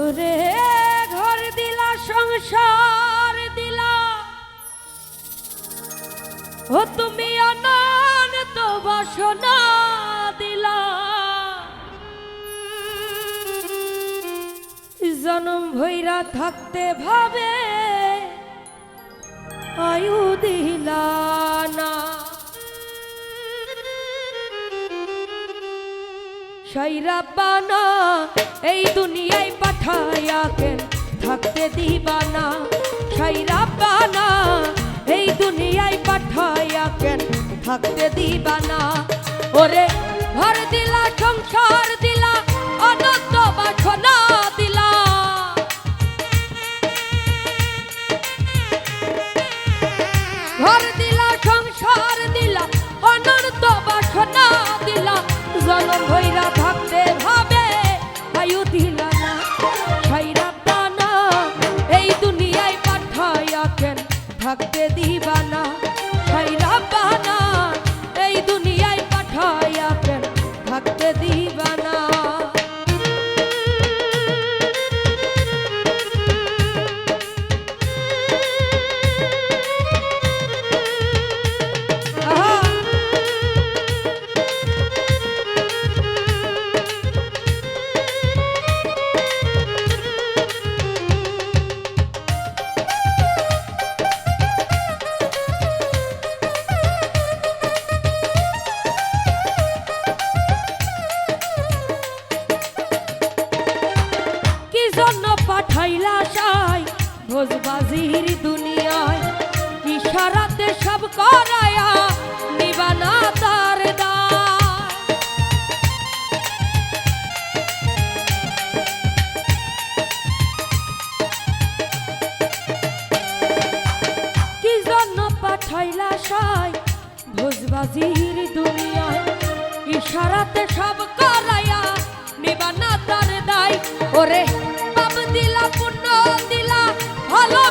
ওরে ঘর দিলা, সংসার দিলা। ও তুমি অনন্ত বাসনা দিলা। জনম ভৈরা থাকতে ভাবে, আয়ু দিলা না। সাইরাবানা এই দুনিয়ায় পাঠায়া কেন থাকতে দিবানা সাইরাবানা এই দুনিয়ায় পাঠায়া কেন? থাকতে দিবানা, ওরে ভর দিলা সংসার। থাকতে দিবা সাই ভোজবাজির দুনিয়ায়, ইশারাতে সব করায়া নিবানা তার কি জন্য পাঠাইলা সাই ভোজবাজির দুনিয়ায়, ইশারাতে সব করায়া নিবানা তার দায়? ওরে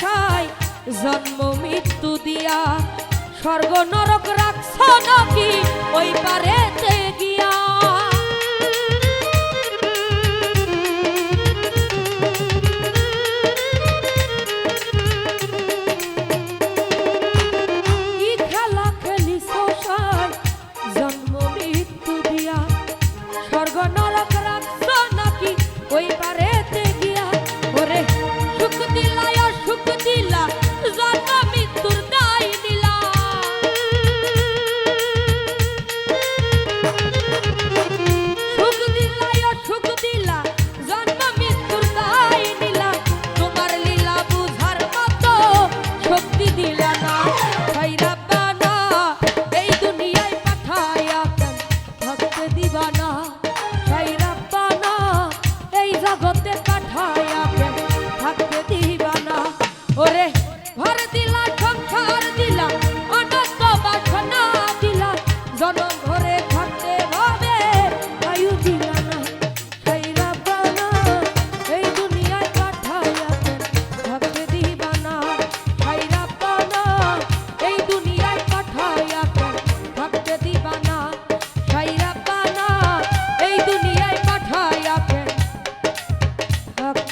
খেলিস জন্ম মৃত্যু দিয়া। স্বর্গ নরক রাখছ নাকি? ওই পারেতে গিয়া।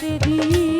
করে দিয়ে